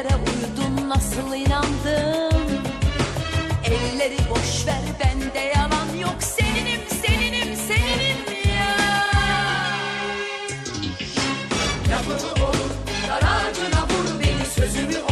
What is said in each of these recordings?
Sözlere uydun nasıl inandın Elleri boş ver bende yalan yok. Seninim seninim seninim ya. Lafımı olur daracına vur beni sözümü olur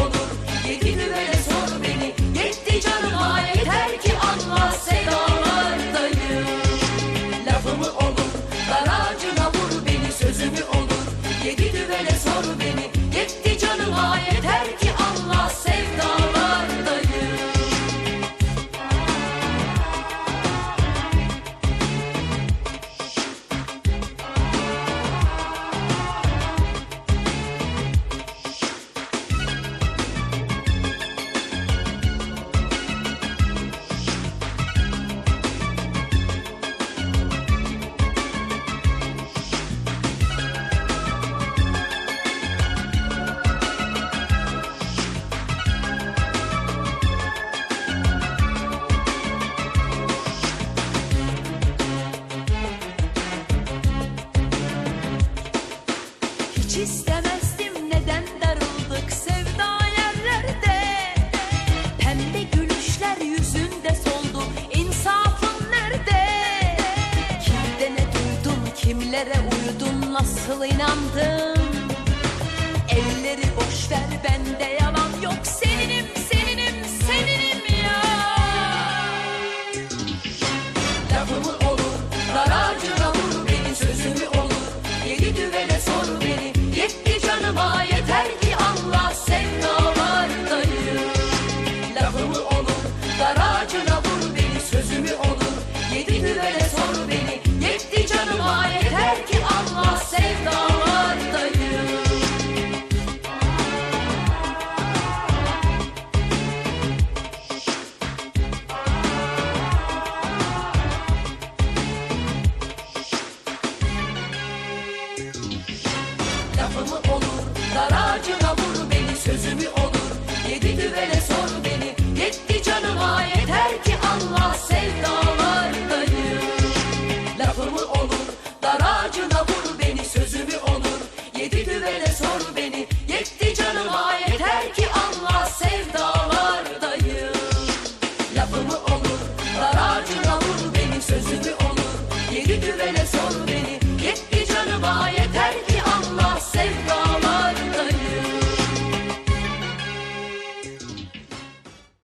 istemezdim neden darıldık sevda yerlerde? Pembe gülüşler yüzünde soldu insafın nerede? Kimde ne kimlere uyudun nasıl inandın Elleri Yordu beni. Yetti canıma yeter ki anla sevdalardayım. Lafımı olur daracına vur beni sözümü olur. Geri güvene sor beni.